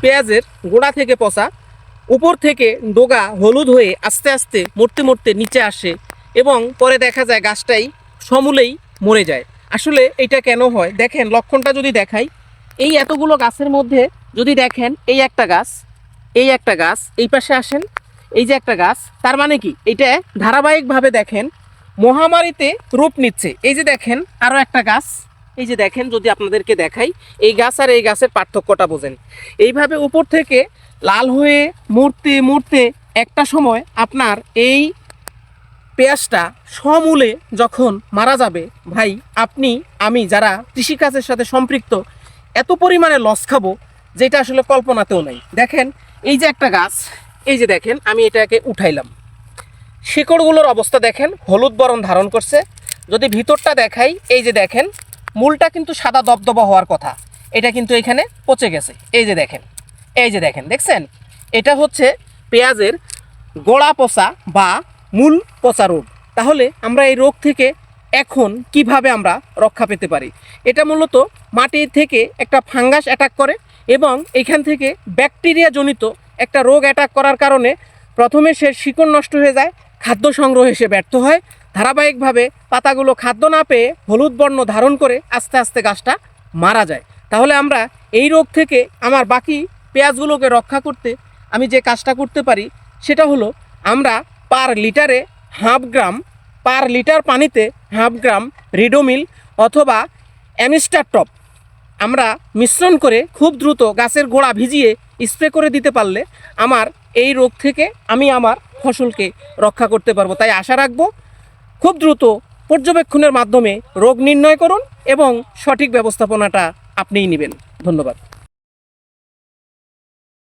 পেঁয়াজের গোড়া থেকে পচা, উপর থেকে ডোগা হলুদ হয়ে আস্তে আস্তে মরতে মরতে নিচে আসে এবং পরে দেখা যায় গাছটাই সমূলেই মরে যায়। আসলে এটা কেন হয়? দেখেন, লক্ষণটা যদি দেখাই, এই এতগুলো গাছের মধ্যে যদি দেখেন, এই একটা গাছ, এই একটা গাছ, এই পাশে আসেন, এই যে একটা গাছ, তার মানে কি? এটা ধারাবাহিকভাবে দেখেন, মহামারীতে রূপ নিচ্ছে। এই যে দেখেন আরও একটা গাছ এই যে দেখেন, যদি আপনাদেরকে দেখাই, এই গাছ আর এই গাছের পার্থক্যটা বোঝেন। এইভাবে উপর থেকে লাল হয়ে মরতে মরতে একটা সময় আপনার এই পেঁয়াজটা সমূলে যখন মারা যাবে, ভাই, আপনি, আমি যারা কৃষিকাজের সাথে সম্পৃক্ত, এত পরিমাণে লস খাব, যেটা আসলে কল্পনাতেও নাই। দেখেন, এই যে একটা গাছ, এই যে দেখেন, আমি এটাকে উঠাইলাম। শিকড়গুলোর অবস্থা দেখেন, হলুদ বরণ ধারণ করছে। যদি ভিতরটা দেখাই, এই যে দেখেন মূলটা কিন্তু সাদা দবদবা হওয়ার কথা। এটা কিন্তু এখানে পচে গেছে। এই যে দেখেন, এই যে দেখেন, দেখছেন? এটা হচ্ছে পেঁয়াজের গোড়া পচা বা মূল পচা রোগ। তাহলে আমরা এই রোগ থেকে এখন কীভাবে আমরা রক্ষা পেতে পারি? এটা মূলত মাটি থেকে একটা ফাঙ্গাস অ্যাটাক করে এবং এখান থেকে ব্যাকটেরিয়া জনিত একটা রোগ অ্যাটাক করার কারণে প্রথমে সে শিকড় নষ্ট হয়ে যায় খাদ্য সংগ্রহে সে ব্যর্থ হয়। ধারাবাহিকভাবে পাতাগুলো খাদ্য না পেয়ে হলুদ বর্ণ ধারণ করে আস্তে আস্তে গাছটা মারা যায়। তাহলে আমরা এই রোগ থেকে আমার বাকি পেঁয়াজগুলোকে রক্ষা করতে আমি যে কাজটা করতে পারি, সেটা হলো আমরা পার লিটারে হাফ গ্রাম, পার লিটার পানিতে হাফ গ্রাম রিডোমিল অথবা অ্যামিস্টার টপ আমরা মিশ্রণ করে খুব দ্রুত গাছের গোড়া ভিজিয়ে স্প্রে করে দিতে পারলে আমার এই রোগ থেকে আমি আমার ফসলকে রক্ষা করতে পারব। তাই আশা রাখব খুব দ্রুত পর্যবেক্ষণের মাধ্যমে রোগ নির্ণয় করুন এবং সঠিক ব্যবস্থাপনাটা আপনিই নেবেন। ধন্যবাদ।